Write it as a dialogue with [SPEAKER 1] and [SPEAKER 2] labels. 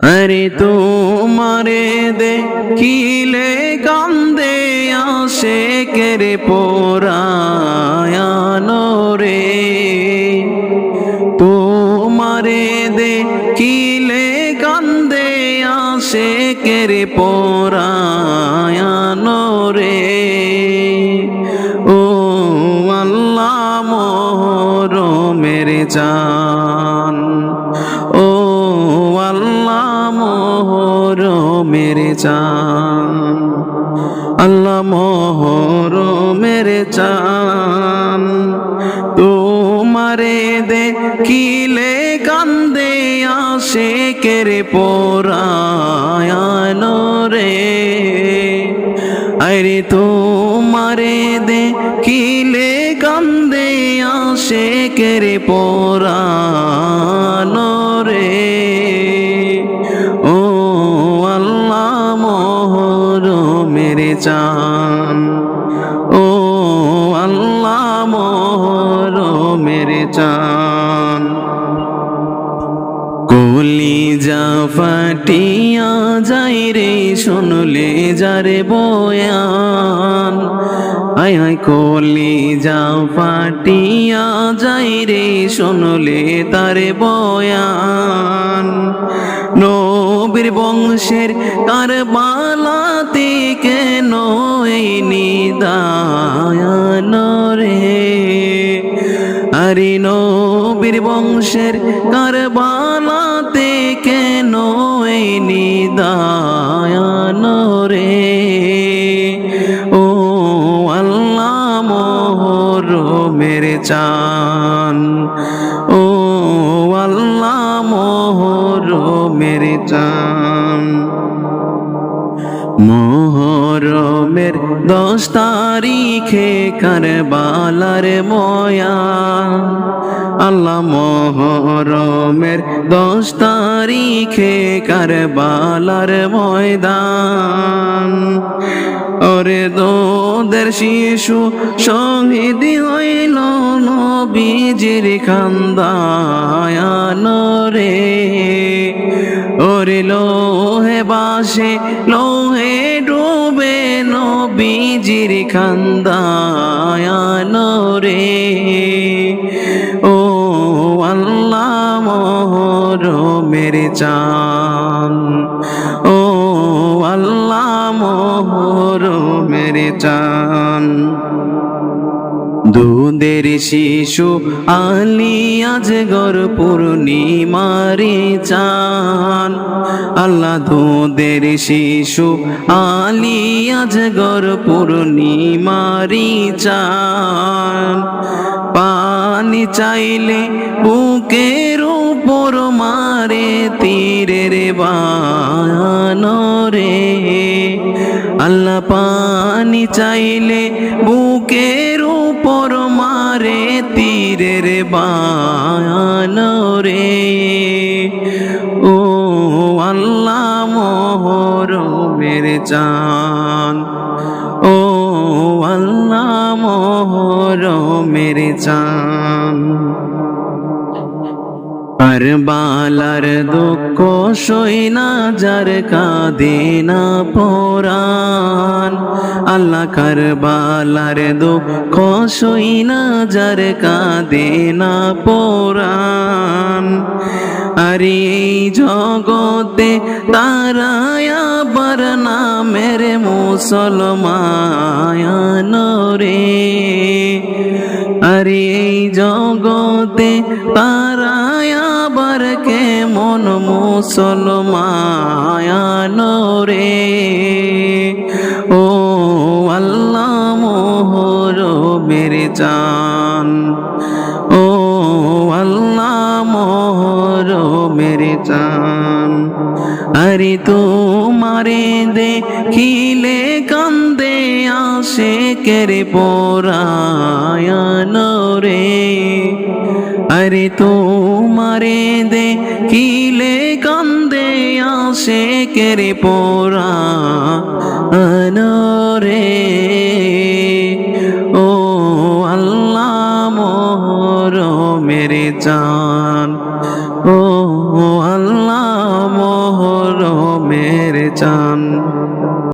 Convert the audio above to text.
[SPEAKER 1] আরে তোমারে দেখিলে কান্দে আসে কেরে পোরায়ানো রে। তোমারে দেখিলে কান্দে আসে কেরে পোরায়ানো রে। ও আল্লাহ মোর মেরে জান মেরে চান তোমারে দেখিলে কান্দে আসে কেরে পোরায়ন রে। আরে তোমারে দেখিলে কান্দে আসে কেরে পোরান রে। ও আল্লাহ মোহর মেরে চান চান কলি যা ফাটিয়া যাই রে, শুনলে যারে বয়ান। আয় আয়, কলি যা ফাটিয়া যাই রে, শুনলে তারে বয়ান। নবীর বংশের কার বালাতে কেন এই নিদায়ান আরে নবীর বংশের কারবালাতে কেন এই নিদায়ান রে? ও আল্লাহ মোহর মেরে চান। ও আল্লাহ মোহর মেরে চান। মোহরমের দশ তারিখে কারবালার ময়া। আল্লাহ মোহরমের দশ তারিখে কারবালার ময়দান। ওরে দোদের শিশু শহীদ হইল নবীজির খান্দায়ান রে ওরে লোহে বাসে, লোহে ডুবে নবীজির খান্দায়ান রে ও আল্লাহ মোহর মেরে চান চান। দুধের শিশু আলি আজ পূর্ণিমারি চান। আল্লাহ দুধের শিশু আলি আজ পূর্ণিমারি চান। পানি চাইলে বুকের উপর মারে তীরের বান রে আল্লাহ পানি চাইলে বুকের উপর মারে তীরের বান রে। ও আল্লাহ মোহর মেরে চান ও আল্লাহ মোহর মেরে চান আর বালার দুঃখ সইনা যার কাঁদে না পরাণ। আল্লাহ কার বালার দুঃখ সইনা যার কাঁদে না পরাণ। আরে এই জগতে তারায়া বার নামের মুসলমান রে। আরে এই জগতে তারায়া বার কে মন মুসলমান রে। ও আল্লাহ মোহর মেরে চান। ও আল্লাহ মোহর মেরে চান। আরে তোমারে দেখিলে কান্দে আসে কেরে পরায়ন রে। আরে তোমারে দেখিলে কান্দে আসে কেরে পোরা রে ও আল্লাহ মোর মেরে চান, ও আল্লাহ মোহর মেরে চান।